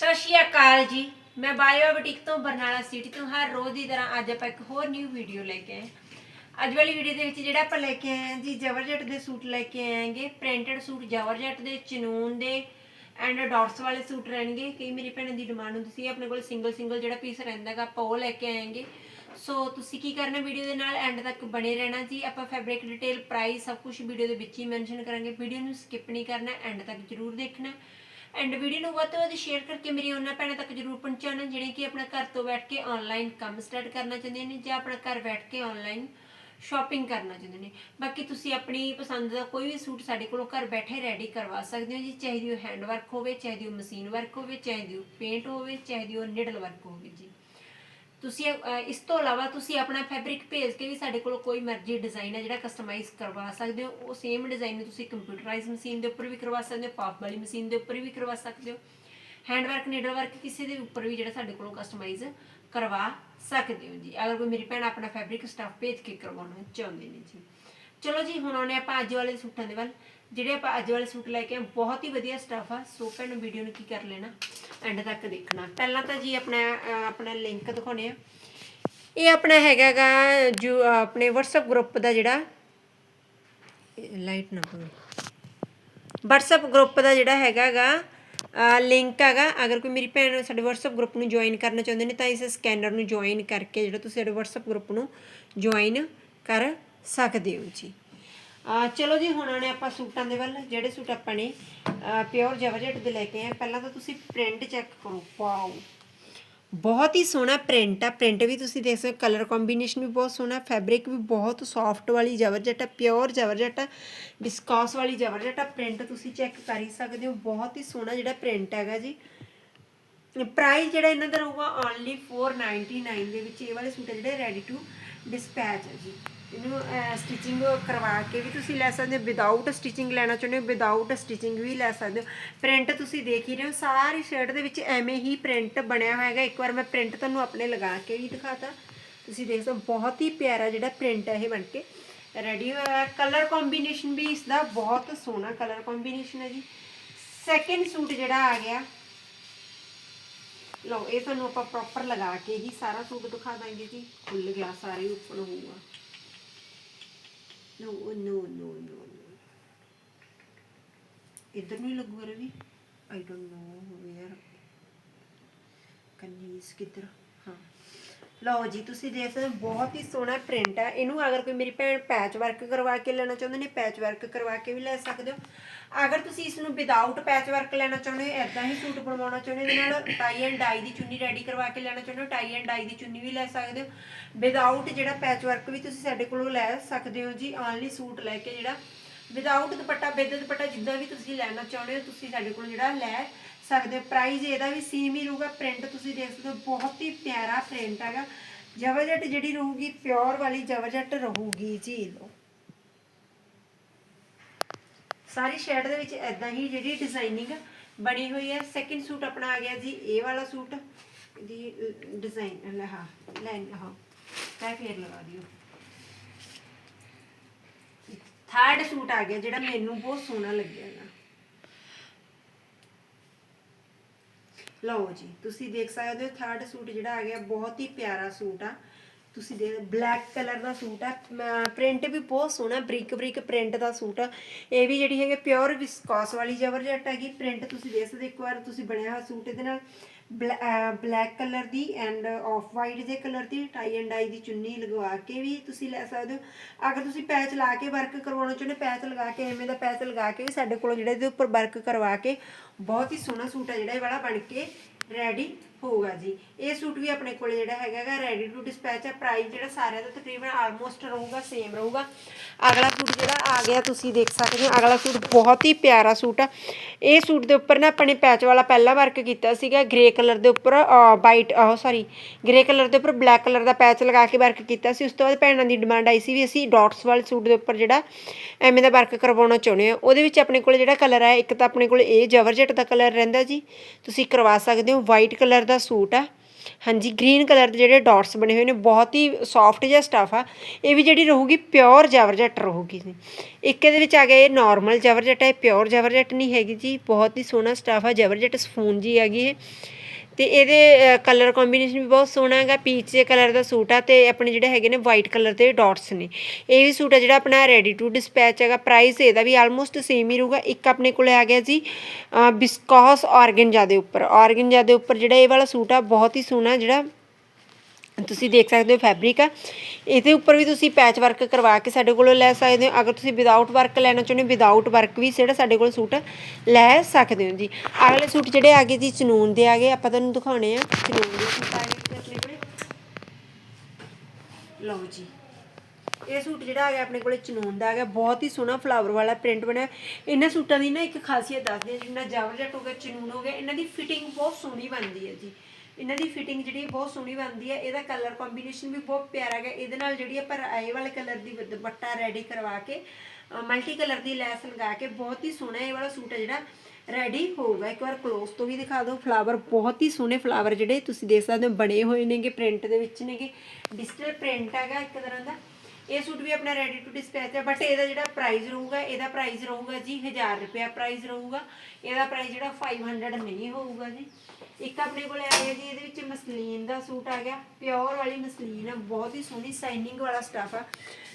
ਸਤਿ ਸ਼੍ਰੀ ਅਕਾਲ ਜੀ। ਮੈਂ ਬਾਇਓ ਬੁਟੀਕ ਤੋਂ ਬਰਨਾਲਾ ਸਿਟੀ ਤੋਂ ਹਰ ਰੋਜ਼ ਦੀ ਤਰ੍ਹਾਂ ਅੱਜ ਆਪਾਂ ਇੱਕ ਹੋਰ ਨਿਊ ਵੀਡੀਓ ਲੈ ਕੇ ਆਏ ਅੱਜ ਵਾਲੀ ਵੀਡੀਓ ਦੇ ਵਿੱਚ ਜਿਹੜਾ ਆਪਾਂ ਲੈ ਕੇ ਆਏ ਹਾਂ ਜੀ ਜਵਰਜੱਟ ਦੇ ਸੂਟ ਲੈ ਕੇ ਆਏਗੇ ਪ੍ਰਿੰਟਡ ਸੂਟ ਜਵਰਜਟ ਦੇ, ਚਨੂਨ ਦੇ ਐਂਡ ਡਾਟਸ ਵਾਲੇ ਸੂਟ ਰਹਿਣਗੇ। ਕਈ ਮੇਰੀ ਭੈਣਾਂ ਦੀ ਡਿਮਾਂਡ ਹੁੰਦੀ ਸੀ, ਆਪਣੇ ਕੋਲ ਸਿੰਗਲ ਸਿੰਗਲ ਜਿਹੜਾ ਪੀਸ ਰਹਿੰਦਾਗਾ ਆਪਾਂ ਉਹ ਲੈ ਕੇ ਆਏਗੇ। ਸੋ ਤੁਸੀਂ ਕੀ ਕਰਨਾ ਵੀਡੀਓ ਦੇ ਨਾਲ? ਐਂਡ ਤੱਕ ਬਣੇ ਰਹਿਣਾ ਜੀ। ਆਪਾਂ ਫੈਬਰਿਕ ਡਿਟੇਲ ਪ੍ਰਾਈਸ ਸਭ ਕੁਝ ਵੀਡੀਓ ਦੇ ਵਿੱਚ ਹੀ ਮੈਂਸ਼ਨ ਕਰਾਂਗੇ। ਵੀਡੀਓ ਨੂੰ ਸਕਿਪ ਨਹੀਂ ਕਰਨਾ ਐਂਡ ਤੱਕ ਜਰੂਰ ਦੇਖਣਾ। ਐਂਡ ਵੀਡੀਓ ਨੂੰ ਵੱਧ ਤੋਂ ਵੱਧ ਸ਼ੇਅਰ ਕਰਕੇ ਮੇਰੀ ਉਹਨਾਂ ਭੈਣਾਂ ਤੱਕ ਜਰੂਰ ਪਹੁੰਚਾਉਣਾ, ਜਿਹੜੇ ਕਿ ਆਪਣਾ ਘਰ ਤੋਂ ਬੈਠ ਕੇ ਆਨਲਾਈਨ ਕੰਮ ਸਟਾਰਟ ਕਰਨਾ ਚਾਹੁੰਦੇ ਨੇ ਜਾਂ ਆਪਣਾ ਘਰ ਬੈਠ ਕੇ ਆਨਲਾਈਨ ਸ਼ਾਪਿੰਗ ਕਰਨਾ ਚਾਹੁੰਦੇ ਨੇ। ਬਾਕੀ ਤੁਸੀਂ ਆਪਣੀ ਪਸੰਦ ਦਾ ਕੋਈ ਵੀ ਸੂਟ ਸਾਡੇ ਕੋਲੋਂ ਘਰ ਬੈਠੇ ਰੈਡੀ ਕਰਵਾ ਸਕਦੇ ਹੋ ਜੀ, ਚਾਹੇ ਉਹ ਹੈਂਡ ਵਰਕ ਹੋਵੇ, ਚਾਹੇ ਉਹ ਮਸ਼ੀਨ ਵਰਕ ਹੋਵੇ, ਚਾਹੇ ਉਹ ਪੇਂਟ ਹੋਵੇ, ਚਾਹੇ ਉਹ ਨਿਡਲ ਵਰਕ ਹੋਵੇ ਜੀ। ਤੁਸੀਂ ਅਹ, ਇਸ ਤੋਂ ਇਲਾਵਾ ਤੁਸੀਂ ਆਪਣਾ ਫੈਬਰਿਕ ਭੇਜ ਕੇ ਵੀ ਸਾਡੇ ਕੋਲ ਕੋਈ ਮਰਜ਼ੀ ਡਿਜ਼ਾਈਨ ਹੈ ਜਿਹੜਾ ਕਸਟਮਾਈਜ਼ ਕਰਵਾ ਸਕਦੇ ਹੋ। ਉਹ ਸੇਮ ਡਿਜ਼ਾਈਨ ਨੂੰ ਤੁਸੀਂ ਕੰਪਿਊਟਰਾਈਜ਼ ਮਸ਼ੀਨ ਦੇ ਉੱਪਰ ਵੀ ਕਰਵਾ ਸਕਦੇ ਹੋ ਪਾਪ ਵਾਲੀ ਮਸ਼ੀਨ ਦੇ ਉੱਪਰ ਵੀ ਕਰਵਾ ਸਕਦੇ ਹੋ। ਹੈਂਡ ਵਰਕ ਨੀਡਲ ਵਰਕ ਕਿਸੇ ਦੇ ਉੱਪਰ ਵੀ ਜਿਹੜਾ ਸਾਡੇ ਕੋਲੋਂ ਕਸਟਮਾਈਜ਼ ਕਰਵਾ ਸਕਦੇ ਹੋ ਜੀ। ਅਗਰ ਕੋਈ ਮੇਰੀ ਭੈਣ ਆਪਣਾ ਫੈਬਰਿਕ ਸਟਫ ਭੇਜ ਕੇ ਕਰਵਾਉਣਾ ਚਾਹੁੰਦੇ ਨੇ ਜੀ। ਚਲੋ ਜੀ ਹੁਣ ਆਉਣੇ ਆਪਾਂ ਅੱਜ ਵਾਲੇ ਸੂਟਾਂ ਦੇ ਵੱਲ। ਜਿਹੜੇ ਆਪਾਂ ਅੱਜ ਵਾਲੇ ਸੂਟ ਲੈ ਕੇ ਆਏ, ਬਹੁਤ ਹੀ ਵਧੀਆ ਸਟਫ ਆ। ਸੋ ਭੈਣ ਵੀਡੀਓ ਨੂੰ ਕੀ ਕਰ ਲੈਣਾ? ਐਂਡ ਤੱਕ ਦੇਖਣਾ। ਪਹਿਲਾਂ ਤਾਂ ਜੀ ਆਪਣਾ ਆਪਣਾ ਲਿੰਕ ਦਿਖਾਉਣੇ ਆ। ਇਹ ਆਪਣਾ ਹੈਗਾਗਾ, ਜੋ ਆਪਣੇ WhatsApp ਗਰੁੱਪ ਦਾ ਜਿਹੜਾ ਲਾਈਟ ਨਾ ਪਵੇ WhatsApp ਗਰੁੱਪ ਦਾ ਜਿਹੜਾ ਹੈਗਾਗਾ ਲਿੰਕ ਹੈਗਾ ਅਗਰ ਕੋਈ ਮੇਰੀ ਭੈਣ ਸਾਡੇ WhatsApp ਗਰੁੱਪ ਨੂੰ ਜੁਆਇਨ ਕਰਨਾ ਚਾਹੁੰਦੇ ਨੇ, ਤਾਂ ਇਸ ਸਕੈਨਰ ਨੂੰ ਜੁਆਇਨ ਕਰਕੇ, ਜਿਹੜਾ ਤੁਸੀਂ ਸਾਡੇ WhatsApp ਗਰੁੱਪ ਨੂੰ ਜੁਆਇਨ ਕਰ ਸਕਦੇ ਹੋ ਜੀ। ਚਲੋ ਜੀ, ਹੁਣ ਆਣੇ ਆਪਾਂ ਸੂਟਾਂ ਦੇ ਵੱਲ। ਜਿਹੜੇ ਸੂਟ ਆਪਾਂ ਨੇ ਪਿਓਰ ਜਵਰਜਟ ਦੇ ਲੈ ਕੇ ਆਏ ਪਹਿਲਾਂ ਤਾਂ ਤੁਸੀਂ ਪ੍ਰਿੰਟ ਚੈੱਕ ਕਰੋ। ਵਾਓ ਬਹੁਤ ਹੀ ਸੋਹਣਾ ਪ੍ਰਿੰਟ ਆ। ਪ੍ਰਿੰਟ ਵੀ ਤੁਸੀਂ ਦੇਖ ਸਕਦੇ ਹੋ। ਕਲਰ ਕੰਬੀਨੇਸ਼ਨ ਵੀ ਬਹੁਤ ਸੋਹਣਾ ਫੈਬਰਿਕ ਵੀ ਬਹੁਤ ਸੌਫਟ ਵਾਲੀ ਜਵਰਜਟ ਆ ਪਿਓਰ ਜਵਰਜਟ ਆ। ਵਿਸਕੋਸ ਵਾਲੀ ਜਵਰਜਟ ਆ। ਪ੍ਰਿੰਟ ਤੁਸੀਂ ਚੈੱਕ ਕਰ ਹੀ ਸਕਦੇ ਹੋ। ਬਹੁਤ ਹੀ ਸੋਹਣਾ ਜਿਹੜਾ ਪ੍ਰਿੰਟ ਹੈਗਾ ਜੀ। ਪ੍ਰਾਈਸ ਜਿਹੜਾ ਇਹਨਾਂ ਦਾ ਰਹੂਗਾ ਓਨਲੀ 499 ਦੇ ਵਿੱਚ। ਇਹ ਵਾਲੇ ਸੂਟ ਜਿਹੜੇ ਰੈਡੀ ਟੂ ਡਿਸਪੈਚ ਹੈ ਜੀ। ਇਹਨੂੰ ਸਟਿਚਿੰਗ ਕਰਵਾ ਕੇ ਵੀ ਤੁਸੀਂ ਲੈ ਸਕਦੇ ਹੋ। ਵਿਦਆਊਟ ਸਟਿਚਿੰਗ ਲੈਣਾ ਚਾਹੁੰਦੇ ਹੋ ਵਿਦਆਊਟ ਸਟਿਚਿੰਗ ਵੀ ਲੈ ਸਕਦੇ ਹੋ। ਪ੍ਰਿੰਟ ਤੁਸੀਂ ਦੇਖ ਹੀ ਰਹੇ ਹੋ, ਸਾਰੀ ਸ਼ਰਟ ਦੇ ਵਿੱਚ ਐਵੇਂ ਹੀ ਪ੍ਰਿੰਟ ਬਣਿਆ ਹੋਇਆ ਹੈਗਾ। ਇੱਕ ਵਾਰ ਮੈਂ ਪ੍ਰਿੰਟ ਤੁਹਾਨੂੰ ਆਪਣੇ ਲਗਾ ਕੇ ਵੀ ਦਿਖਾਤਾ। ਤੁਸੀਂ ਦੇਖ ਸਕਦੇ ਬਹੁਤ ਹੀ ਪਿਆਰਾ ਜਿਹੜਾ ਪ੍ਰਿੰਟ ਹੈ ਇਹ ਬਣ ਕੇ। ਰੈਡੀ ਹੋਇਆ ਕਲਰ ਕੰਬੀਨੇਸ਼ਨ ਵੀ ਇਸ ਦਾ ਬਹੁਤ ਸੋਹਣਾ ਕਲਰ ਕੰਬੀਨੇਸ਼ਨ ਹੈ ਜੀ। ਸੈਕਿੰਡ ਸੂਟ ਜਿਹੜਾ ਆ ਗਿਆ ਲਓ, ਇਹ ਤੁਹਾਨੂੰ ਆਪਾਂ ਪ੍ਰੋਪਰ ਲਗਾ ਕੇ ਹੀ ਸਾਰਾ ਸੂਟ ਦਿਖਾ ਦਾਂਗੇ ਜੀ। ਖੁੱਲ ਗਿਆ ਸਾਰੇ ਉੱਪਰ ਹੋਊਗਾ। ਨੋ ਨੋ ਨੋ ਨੋ। ਇਧਰ ਨਹੀਂ ਲੱਗੂ Ravi I don't know where ਕਨੀਸ ਕਿੱਧਰ? ਹਾਂ। ਲਓ ਜੀ, ਤੁਸੀਂ ਦੇਖ ਸਕਦੇ ਹੋ, ਬਹੁਤ ਹੀ ਸੋਹਣਾ ਪ੍ਰਿੰਟ ਹੈ ਇਹਨੂੰ ਅਗਰ ਕੋਈ ਮੇਰੀ ਭੈਣ ਪੈਚ ਵਰਕ ਕਰਵਾ ਕੇ ਲੈਣਾ ਚਾਹੁੰਦੇ ਨੇ ਪੈਚ ਵਰਕ ਕਰਵਾ ਕੇ ਵੀ ਲੈ ਸਕਦੇ ਹੋ। ਅਗਰ ਤੁਸੀਂ ਇਸ ਨੂੰ ਵਿਦਆਊਟ ਪੈਚ ਵਰਕ ਲੈਣਾ ਚਾਹੁੰਦੇ ਹੋ ਐਦਾਂ ਹੀ ਸੂਟ ਬਣਵਾਉਣਾ ਚਾਹੁੰਦੇ ਹੋ, ਇਹਦੇ ਨਾਲ ਟਾਈ ਐਂਡ ਡਾਈ ਦੀ ਚੁੰਨੀ ਰੈਡੀ ਕਰਵਾ ਕੇ ਲੈਣਾ ਚਾਹੁੰਦੇ ਹੋ ਟਾਈ ਐਂਡ ਡਾਈ ਦੀ ਚੁੰਨੀ ਵੀ ਲੈ ਸਕਦੇ ਹੋ। ਵਿਦਆਊਟ ਜਿਹੜਾ ਪੈਚ ਵਰਕ ਵੀ ਤੁਸੀਂ ਸਾਡੇ ਕੋਲੋਂ ਲੈ ਸਕਦੇ ਹੋ ਜੀ ਆਨਲੀ ਸੂਟ ਲੈ ਕੇ ਜਿਹੜਾ ਵਿਦਆਊਟ ਦੁਪੱਟਾ ਵਿਦ ਦੁਪੱਟਾ ਜਿੱਦਾਂ ਵੀ ਤੁਸੀਂ ਲੈਣਾ ਚਾਹੁੰਦੇ ਹੋ, ਤੁਸੀਂ ਸਾਡੇ ਕੋਲ ਜਿਹੜਾ ਲੈ ਸਕਦੇ ਹੋ। ਪ੍ਰਾਈਸ ਇਹਦਾ ਵੀ ਸੇਮ ਹੀ ਰਹੂਗਾ। ਪ੍ਰਿੰਟ ਤੁਸੀਂ ਦੇਖ ਸਕਦੇ ਹੋ, ਬਹੁਤ ਹੀ ਪਿਆਰਾ ਪ੍ਰਿੰਟ ਹੈਗਾ। ਜਵਰਜਟ ਜਿਹੜੀ ਰਹੂਗੀ ਪਿਓਰ ਵਾਲੀ ਜਵਰਜਟ ਰਹੂਗੀ ਜੀ ਲੋ ਸਾਰੀ ਸ਼ਰਟ ਦੇ ਵਿੱਚ ਐਦਾਂ ਹੀ ਜਿਹੜੀ ਡਿਜ਼ਾਈਨਿੰਗ ਬਣੀ ਹੋਈ ਹੈ। ਸੈਕਿੰਡ ਸੂਟ ਆਪਣਾ ਆ ਗਿਆ ਜੀ, ਇਹ ਵਾਲਾ ਸੂਟ ਦੀ ਡਿਜ਼ਾਈਨ ਲੈ, ਹਾਂ ਲਾਈਨ ਹਾਂ ਤਾਂ ਫੇਰ ਲਗਾ ਦਿਓ। ਥਰਡ ਸੂਟ ਆ ਗਿਆ ਜਿਹੜਾ ਮੈਨੂੰ ਬਹੁਤ ਸੋਹਣਾ ਲੱਗਿਆ ਨਾ ਲਓ ਜੀ, ਤੁਸੀਂ ਦੇਖ ਸਕਦੇ ਹੋ ਥਰਡ ਸੂਟ ਜਿਹੜਾ ਆ ਗਿਆ ਬਹੁਤ ਹੀ ਪਿਆਰਾ ਸੂਟ ਆ। ਤੁਸੀਂ ਦੇਖ ਬਲੈਕ ਕਲਰ ਦਾ ਸੂਟ ਆ। ਪ੍ਰਿੰਟ ਵੀ ਬਹੁਤ ਸੋਹਣਾ ਬਰੀਕ ਬਰੀਕ ਪ੍ਰਿੰਟ ਦਾ ਸੂਟ ਆ। ਇਹ ਵੀ ਜਿਹੜੀ ਹੈਗੀ ਪਿਓਰ ਵਿਸਕੋਸ ਵਾਲੀ ਜਵਰਜਟ ਹੈਗੀ। ਪ੍ਰਿੰਟ ਤੁਸੀਂ ਦੇਖ ਸਕਦੇ ਹੋ, ਇੱਕ ਵਾਰ ਤੁਸੀਂ ਬਣਿਆ ਹੋਇਆ ਸੂਟ ਇਹਦੇ ਨਾਲ। ਬਲੈਕ ਕਲਰ ਦੀ ਐਂਡ ਆਫ ਵਾਈਟ ਦੇ ਕਲਰ ਦੀ ਟਾਈ ਐਂਡ ਡਾਈ ਦੀ ਚੁੰਨੀ ਲਗਵਾ ਕੇ ਵੀ ਤੁਸੀਂ ਲੈ ਸਕਦੇ ਹੋ। ਅਗਰ ਤੁਸੀਂ ਪੈਚ ਲਾ ਕੇ ਵਰਕ ਕਰਵਾਉਣਾ ਚਾਹੁੰਦੇ ਪੈਚ ਲਗਾ ਕੇ ਐਵੇਂ ਦਾ ਪੈਚ ਲਗਾ ਕੇ ਵੀ ਸਾਡੇ ਕੋਲ ਜਿਹੜਾ ਇਹਦੇ ਉੱਪਰ ਵਰਕ ਕਰਵਾ ਕੇ ਬਹੁਤ ਹੀ ਸੋਹਣਾ ਸੂਟ ਹੈ ਜਿਹੜਾ ਇਹ ਵਾਲਾ ਬਣ ਕੇ। ਰੈਡੀ ਹੋਊਗਾ ਜੀ। ਇਹ ਸੂਟ ਵੀ ਆਪਣੇ ਕੋਲ ਜਿਹੜਾ ਹੈਗਾਗਾ ਰੈਡੀ ਟੂ ਡਿਸਪੈਚ ਹੈ। ਪ੍ਰਾਈਸ ਜਿਹੜਾ ਸਾਰਿਆਂ ਦਾ ਤਕਰੀਬਨ ਆਲਮੋਸਟ ਰਹੂਗਾ ਸੇਮ ਰਹੂਗਾ। ਅਗਲਾ ਸੂਟ ਜਿਹੜਾ ਆ ਗਿਆ, ਤੁਸੀਂ ਦੇਖ ਸਕਦੇ ਹੋ, ਅਗਲਾ ਸੂਟ ਬਹੁਤ ਹੀ ਪਿਆਰਾ ਸੂਟ ਆ। ਇਹ ਸੂਟ ਦੇ ਉੱਪਰ ਨਾ ਆਪਣੇ ਪੈਚ ਵਾਲਾ ਪਹਿਲਾ ਵਰਕ ਕੀਤਾ ਸੀਗਾ ਗ੍ਰੇ ਕਲਰ ਦੇ ਉੱਪਰ ਵਾਈਟ ਆਹ ਸੌਰੀ ਗ੍ਰੇ ਕਲਰ ਦੇ ਉੱਪਰ ਬਲੈਕ ਕਲਰ ਦਾ ਪੈਚ ਲਗਾ ਕੇ ਵਰਕ ਕੀਤਾ ਸੀ। ਉਸ ਤੋਂ ਬਾਅਦ ਭੈਣਾਂ ਦੀ ਡਿਮਾਂਡ ਆਈ ਸੀ ਵੀ ਅਸੀਂ ਡਾਟਸ ਵਾਲੇ ਸੂਟ ਦੇ ਉੱਪਰ ਜਿਹੜਾ ਐਵੇਂ ਦਾ ਵਰਕ ਕਰਵਾਉਣਾ ਚਾਹੁੰਦੇ ਆ ਉਹਦੇ ਵਿੱਚ ਆਪਣੇ ਕੋਲ ਜਿਹੜਾ ਕਲਰ ਹੈ, ਇੱਕ ਤਾਂ ਆਪਣੇ ਕੋਲ ਇਹ ਜਵਰਜਟ ਦਾ ਕਲਰ ਰਹਿੰਦਾ ਜੀ। ਤੁਸੀਂ ਕਰਵਾ ਸਕਦੇ ਹੋ ਵਾਈਟ ਕਲਰ ਦਾ ਸੂਟ ਆ। ਹਾਂਜੀ ਗ੍ਰੀਨ ਕਲਰ ਦੇ ਜਿਹੜੇ ਡਾਟਸ ਬਣੇ ਹੋਏ ਨੇ, ਬਹੁਤ ਹੀ ਸੌਫਟ ਜਿਹਾ ਸਟਫ ਆ। ਇਹ ਵੀ ਜਿਹੜੀ ਰਹੂਗੀ ਪਿਓਰ ਜਾਵਰਜਟ ਰਹੂਗੀ ਜੀ। ਇੱਕ ਇਹਦੇ ਵਿੱਚ ਆ ਗਿਆ ਇਹ ਨਾਰਮਲ ਜਾਵਰਜਟ ਹੈ ਪਿਓਰ ਜਾਵਰਜਟ ਨਹੀਂ ਹੈਗੀ ਜੀ। ਬਹੁਤ ਹੀ ਸੋਹਣਾ ਸਟਫ ਆ ਜਾਵਰਜਟ ਸਫੂਨ ਜੀ ਹੈਗੀ ਇਹ। ਤੇ ਇਹਦੇ ਕਲਰ ਕੰਬੀਨੇਸ਼ਨ ਵੀ ਬਹੁਤ ਸੋਹਣਾ ਹੈਗਾ। ਪੀਚ ਦੇ ਕਲਰ ਦਾ ਸੂਟ ਆ ਤੇ ਆਪਣੇ ਜਿਹੜੇ ਹੈਗੇ ਨੇ ਵਾਈਟ ਕਲਰ ਦੇ ਡਾਟਸ ਨੇ। ਇਹ ਵੀ ਸੂਟ ਆ ਜਿਹੜਾ ਆਪਣਾ ਰੈਡੀ ਟੂ ਡਿਸਪੈਚ ਹੈਗਾ। ਪ੍ਰਾਈਸ ਇਹਦਾ ਵੀ ਆਲਮੋਸਟ ਸੇਮ ਹੀ ਰਹੂਗਾ। ਇੱਕ ਆਪਣੇ ਕੋਲੇ ਆ ਗਿਆ ਜੀ ਬਿਸਕੋਸ ਆਰਗਨਜਾ ਦੇ ਉੱਪਰ। ਆਰਗਨਜਾ ਦੇ ਉੱਪਰ ਜਿਹੜਾ ਇਹ ਵਾਲਾ ਸੂਟ ਆ, ਬਹੁਤ ਹੀ ਸੋਹਣਾ ਜਿਹੜਾ ਤੁਸੀਂ ਦੇਖ ਸਕਦੇ ਹੋ ਫੈਬਰਿਕ ਆ। ਇਹਦੇ ਉੱਪਰ ਵੀ ਤੁਸੀਂ ਪੈਚ ਵਰਕ ਕਰਵਾ ਕੇ ਸਾਡੇ ਕੋਲੋਂ ਲੈ ਸਕਦੇ ਹੋ। ਅਗਰ ਤੁਸੀਂ ਵਿਦਆਊਟ ਵਰਕ ਲੈਣਾ ਚਾਹੁੰਦੇ ਹੋ ਵਿਦਆਊਟ ਵਰਕ ਵੀ ਜਿਹੜਾ ਸਾਡੇ ਕੋਲ ਸੂਟ ਲੈ ਸਕਦੇ ਹੋ ਜੀ। ਅਗਲੇ ਸੂਟ ਜਿਹੜੇ ਆ ਗਏ ਜੀ ਚਨੂਨ ਦੇ ਆ ਗਏ ਆਪਾਂ ਤੁਹਾਨੂੰ ਦਿਖਾਉਣੇ ਆ। ਚਨੂਨ ਦੇ ਸੂਟ ਆ ਗਏ ਆਪਣੇ ਕੋਲੇ। ਲਓ ਜੀ। ਇਹ ਸੂਟ ਜਿਹੜਾ ਆ ਗਿਆ ਆਪਣੇ ਕੋਲੇ ਚਨੂਨ ਦਾ ਆ ਗਿਆ ਬਹੁਤ ਹੀ ਸੋਹਣਾ ਫਲਾਵਰ ਵਾਲਾ ਪ੍ਰਿੰਟ ਬਣਿਆ। ਇਹਨਾਂ ਸੂਟਾਂ ਦੀ ਨਾ ਇੱਕ ਖਾਸੀਅਤ ਦੱਸਦੇ ਆ ਜਿੰਨਾ ਜਾਵਰਜਟ ਹੋ ਗਿਆ ਚਨੂਨ ਹੋ ਗਿਆ, ਇਹਨਾਂ ਦੀ ਫਿਟਿੰਗ ਬਹੁਤ ਸੋਹਣੀ ਬਣਦੀ ਹੈ ਜੀ। ਇਹਨਾਂ ਦੀ ਫਿਟਿੰਗ ਜਿਹੜੀ ਬਹੁਤ ਸੋਹਣੀ ਬਣਦੀ ਹੈ, ਇਹਦਾ ਕਲਰ ਕੰਬੀਨੇਸ਼ਨ ਵੀ ਬਹੁਤ ਪਿਆਰਾ ਹੈ ਇਹਦੇ ਨਾਲ ਜਿਹੜੀ ਆਪਾਂ ਆਏ ਵਾਲੇ ਕਲਰ ਦੀ ਦੁਪੱਟਾ ਰੈਡੀ ਕਰਵਾ ਕੇ ਮਲਟੀ ਕਲਰ ਦੀ ਲੈਸ ਲਗਾ ਕੇ ਬਹੁਤ ਹੀ ਸੋਹਣਾ ਇਹ ਵਾਲਾ ਸੂਟ ਹੈ ਜਿਹੜਾ ਰੈਡੀ ਹੋਊਗਾ। ਇੱਕ ਵਾਰ ਕਲੋਜ਼ ਤੋਂ ਵੀ ਦਿਖਾ ਦਿਓ। ਫਲਾਵਰ ਬਹੁਤ ਹੀ ਸੋਹਣੇ ਫਲਾਵਰ ਜਿਹੜੇ ਤੁਸੀਂ ਦੇਖ ਸਕਦੇ ਹੋ, ਬਣੇ ਹੋਏ ਨੇਗੇ ਪ੍ਰਿੰਟ ਦੇ ਵਿੱਚ ਨੇਗੇ। ਡਿਜੀਟਲ ਪ੍ਰਿੰਟ ਹੈਗਾ ਇੱਕ ਤਰ੍ਹਾਂ ਦਾ। ਇਹ ਸੂਟ ਵੀ ਆਪਣਾ ਰੈਡੀ ਟੂ ਡਿਸਪੈਚ ਹੈ ਬਟ ਇਹਦਾ ਜਿਹੜਾ ਪ੍ਰਾਈਸ ਰਹੂਗਾ, ਇਹਦਾ ਪ੍ਰਾਈਸ ਰਹੂਗਾ ਜੀ 1000 ਰੁਪਿਆ ਪ੍ਰਾਈਸ ਰਹੂਗਾ। ਇਹਦਾ ਪ੍ਰਾਈਸ ਜਿਹੜਾ 500 ਨਹੀਂ ਹੋਊਗਾ ਜੀ। ਇੱਕ ਆਪਣੇ ਕੋਲ ਆ ਗਿਆ ਜੀ, ਇਹਦੇ ਵਿੱਚ ਮਸਲੀਨ ਦਾ ਸੂਟ ਆ ਗਿਆ, ਪਿਓਰ ਵਾਲੀ ਮਸਲੀਨ ਆ, ਬਹੁਤ ਹੀ ਸੋਹਣੀ ਸਾਈਨਿੰਗ ਵਾਲਾ ਸਟਫ ਆ।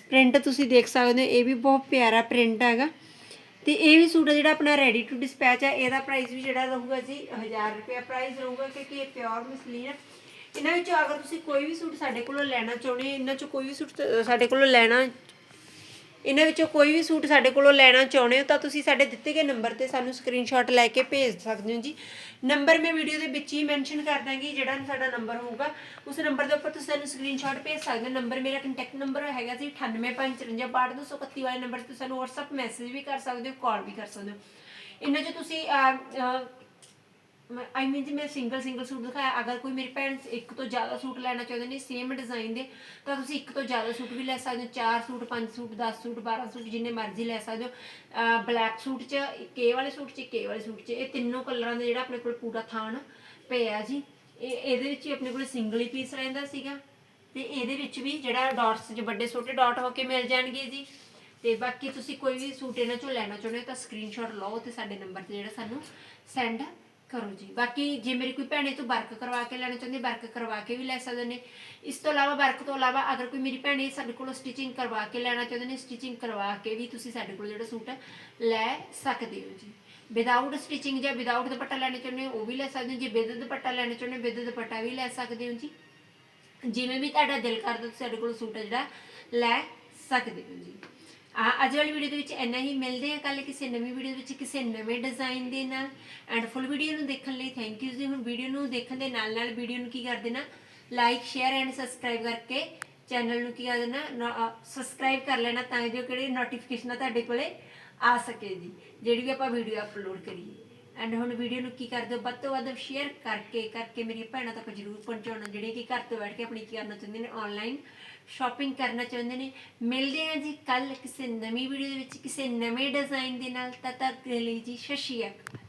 ਪ੍ਰਿੰਟ ਤੁਸੀਂ ਦੇਖ ਸਕਦੇ ਹੋ, ਇਹ ਵੀ ਬਹੁਤ ਪਿਆਰਾ ਪ੍ਰਿੰਟ ਹੈਗਾ। ਤੇ ਇਹ ਵੀ ਸੂਟ ਜਿਹੜਾ ਆਪਣਾ ਰੈਡੀ ਟੂ ਡਿਸਪੈਚ ਹੈ ਇਹਦਾ ਪ੍ਰਾਈਸ ਵੀ ਜਿਹੜਾ ਰਹੂਗਾ ਜੀ 1000 ਰੁਪਏ ਪ੍ਰਾਈਸ ਰਹੂਗਾ, ਕਿਉਂਕਿ ਇਹ ਪਿਓਰ ਮਸਲੀਨ ਹੈ ਇਹਨਾਂ ਵਿੱਚੋਂ ਅਗਰ ਤੁਸੀਂ ਕੋਈ ਵੀ ਸੂਟ ਸਾਡੇ ਕੋਲੋਂ ਲੈਣਾ ਚਾਹੁੰਦੇ ਹੋ, ਇਹਨਾਂ ਚੋਂ ਕੋਈ ਵੀ ਸੂਟ ਸਾਡੇ ਕੋਲੋਂ ਲੈਣਾ ਇਹਨਾਂ ਵਿੱਚੋਂ ਕੋਈ ਵੀ ਸੂਟ ਸਾਡੇ ਕੋਲੋਂ ਲੈਣਾ ਚਾਹੁੰਦੇ ਹੋ ਤਾਂ ਤੁਸੀਂ ਸਾਡੇ ਦਿੱਤੇ ਗਏ ਨੰਬਰ ਤੇ ਸਾਨੂੰ ਸਕਰੀਨਸ਼ਾਟ ਲੈ ਕੇ ਭੇਜ ਸਕਦੇ ਹੋ ਜੀ। ਨੰਬਰ ਮੈਂ ਵੀਡੀਓ ਦੇ ਵਿੱਚ ਹੀ ਮੈਂਸ਼ਨ ਕਰ ਦਾਂਗੀ, ਜਿਹੜਾ ਸਾਡਾ ਨੰਬਰ ਹੋਊਗਾ। ਉਸ ਨੰਬਰ ਦੇ ਉੱਪਰ ਤੁਸੀਂ ਸਾਨੂੰ ਸਕਰੀਨਸ਼ਾਟ ਭੇਜ ਸਕਦੇ ਹੋ। ਨੰਬਰ ਮੇਰਾ ਕੰਟੈਕਟ ਨੰਬਰ ਹੈਗਾ ਜੀ 9854562231 ਵਾਲੇ ਨੰਬਰ ਤੇ ਸਾਨੂੰ WhatsApp ਮੈਸੇਜ ਵੀ ਕਰ ਸਕਦੇ ਹੋ ਕਾਲ ਵੀ ਕਰ ਸਕਦੇ ਹੋ। ਇਹਨਾਂ 'ਚ ਤੁਸੀਂ ਮੈਂ ਆਈ ਮੀਨ ਜੀ ਮੈਂ ਸਿੰਗਲ ਸਿੰਗਲ ਸੂਟ ਦਿਖਾਇਆ। ਅਗਰ ਕੋਈ ਮੇਰੀ ਭੈਣ ਇੱਕ ਤੋਂ ਜ਼ਿਆਦਾ ਸੂਟ ਲੈਣਾ ਚਾਹੁੰਦੇ ਨੇ ਸੇਮ ਡਿਜ਼ਾਈਨ ਦੇ, ਤਾਂ ਤੁਸੀਂ ਇੱਕ ਤੋਂ ਜ਼ਿਆਦਾ ਸੂਟ ਵੀ ਲੈ ਸਕਦੇ ਹੋ। ਚਾਰ ਸੂਟ, ਪੰਜ ਸੂਟ 10 ਸੂਟ 12 ਸੂਟ, ਜਿੰਨੇ ਮਰਜ਼ੀ ਲੈ ਸਕਦੇ ਹੋ। ਬਲੈਕ ਸੂਟ 'ਚ ਇੱਕ ਇਹ ਵਾਲੇ ਸੂਟ 'ਚ ਇੱਕ ਇਹ ਵਾਲੇ ਸੂਟ 'ਚ, ਇਹ ਤਿੰਨੋਂ ਕਲਰਾਂ ਦਾ ਜਿਹੜਾ ਆਪਣੇ ਕੋਲ ਪੂਰਾ ਥਾਨ ਪਿਆ ਜੀ। ਇਹ ਇਹਦੇ ਵਿੱਚ ਹੀ ਆਪਣੇ ਕੋਲ ਸਿੰਗਲ ਹੀ ਪੀਸ ਰਹਿੰਦਾ ਸੀਗਾ। ਤੇ ਇਹਦੇ ਵਿੱਚ ਵੀ ਜਿਹੜਾ ਡਾਟਸ 'ਚ ਵੱਡੇ ਛੋਟੇ ਡਾਟ ਹੋ ਕੇ ਮਿਲ ਜਾਣਗੇ ਜੀ। ਤੇ ਬਾਕੀ ਤੁਸੀਂ ਕੋਈ ਵੀ ਸੂਟ ਇਹਨਾਂ ਚੋਂ ਲੈਣਾ ਚਾਹੁੰਦੇ ਹੋ ਤਾਂ ਸਕਰੀਨਸ਼ਾਟ ਲਓ ਤੇ ਸਾਡੇ ਨੰਬਰ ਤੇ ਜਿਹੜਾ ਸਾਨੂੰ ਸੈਂਡ ਕਰੋ ਜੀ। ਬਾਕੀ ਜੇ ਮੇਰੀ ਕੋਈ ਭੈਣੇ ਤੋਂ ਵਰਕ ਕਰਵਾ ਕੇ ਲੈਣਾ ਚਾਹੁੰਦੀ, ਵਰਕ ਕਰਵਾ ਕੇ ਵੀ ਲੈ ਸਕਦੇ ਨੇ। ਇਸ ਤੋਂ ਇਲਾਵਾ ਵਰਕ ਤੋਂ ਇਲਾਵਾ ਅਗਰ ਕੋਈ ਮੇਰੀ ਭੈਣੇ ਸਾਡੇ ਕੋਲੋਂ ਸਟਿਚਿੰਗ ਕਰਵਾ ਕੇ ਲੈਣਾ ਚਾਹੁੰਦੇ ਨੇ ਸਟਿਚਿੰਗ ਕਰਵਾ ਕੇ ਵੀ ਤੁਸੀਂ ਸਾਡੇ ਕੋਲ ਜਿਹੜਾ ਸੂਟ ਲੈ ਸਕਦੇ ਹੋ ਜੀ। ਵਿਦਆਊਟ ਸਟਿਚਿੰਗ ਜਾਂ ਵਿਦਆਊਟ ਦੁਪੱਟਾ ਲੈਣਾ ਚਾਹੁੰਦੇ ਹੋ, ਉਹ ਵੀ ਲੈ ਸਕਦੇ ਹੋ। ਜੇ ਵਿਦ ਦੁਪੱਟਾ ਲੈਣਾ ਚਾਹੁੰਦੇ ਹੋ ਵਿਦ ਦੁਪੱਟਾ ਵੀ ਲੈ ਸਕਦੇ ਹੋ ਜੀ। ਜਿਵੇਂ ਵੀ ਤੁਹਾਡਾ ਦਿਲ ਕਰਦਾ, ਤੁਸੀਂ ਸਾਡੇ ਕੋਲ ਸੂਟ ਜਿਹੜਾ ਲੈ ਸਕਦੇ ਹੋ ਜੀ। ਆ ਅੱਜ ਵਾਲੀ ਵੀਡੀਓ ਦੇ ਵਿੱਚ ਇੰਨਾ ਹੀ। ਮਿਲਦੇ ਆ ਕੱਲ ਕਿਸੇ ਨਵੀਂ ਵੀਡੀਓ ਵਿੱਚ, ਕਿਸੇ ਨਵੇਂ ਡਿਜ਼ਾਈਨ ਦੇ ਨਾਲ। ਐਂਡ ਫੁੱਲ ਵੀਡੀਓ ਨੂੰ ਦੇਖਣ ਲਈ ਥੈਂਕ ਯੂ ਜੀ। ਹੁਣ ਵੀਡੀਓ ਨੂੰ ਦੇਖਣ ਦੇ ਨਾਲ ਨਾਲ ਵੀਡੀਓ ਨੂੰ ਕੀ ਕਰ ਦੇਣਾ? ਲਾਈਕ ਸ਼ੇਅਰ ਐਂਡ ਸਬਸਕ੍ਰਾਈਬ ਕਰਕੇ ਚੈਨਲ ਨੂੰ ਕੀ ਕਰ ਦੇਣਾ? ਸਬਸਕ੍ਰਾਈਬ ਕਰ ਲੈਣਾ ਤਾਂ ਜੋ ਕਿਹੜੀ ਨੋਟੀਫਿਕੇਸ਼ਨ ਤੁਹਾਡੇ ਕੋਲੇ ਆ ਸਕੇ ਜੀ। ਜਿਹੜੀ ਵੀ ਆਪਾਂ ਵੀਡੀਓ ਅਪਲੋਡ ਕਰੀਏ। ਐਂਡ ਹੁਣ ਵੀਡੀਓ ਨੂੰ ਕੀ ਕਰ ਦਿਓ ਵੱਧ ਤੋਂ ਵੱਧ ਸ਼ੇਅਰ ਕਰਕੇ ਕਰਕੇ ਮੇਰੀਆਂ ਭੈਣਾਂ ਤੱਕ ਜਰੂਰ ਪਹੁੰਚਾਉਣਾ। ਜਿਹੜੀਆਂ ਕਿ ਘਰ ਤੋਂ ਬੈਠ ਕੇ ਆਪਣੀ ਕੀ ਕਰਨਾ ਚਾਹੁੰਦੇ ਨੇ ਆਨਲਾਈਨ ਸ਼ਾਪਿੰਗ ਕਰਨਾ ਚਾਹੁੰਦੇ ਨੇ, ਮਿਲਦੇ ਹਾਂ ਜੀ ਕੱਲ ਕਿਸੇ ਨਵੀਂ ਵੀਡੀਓ ਦੇ ਵਿੱਚ, ਕਿਸੇ ਨਵੇਂ ਡਿਜ਼ਾਈਨ ਦੇ ਨਾਲ, ਤਦ ਤੱਕ ਦੇ ਲਈ ਜੀ, ਸਤਿ ਸ਼੍ਰੀ ਅਕਾਲ।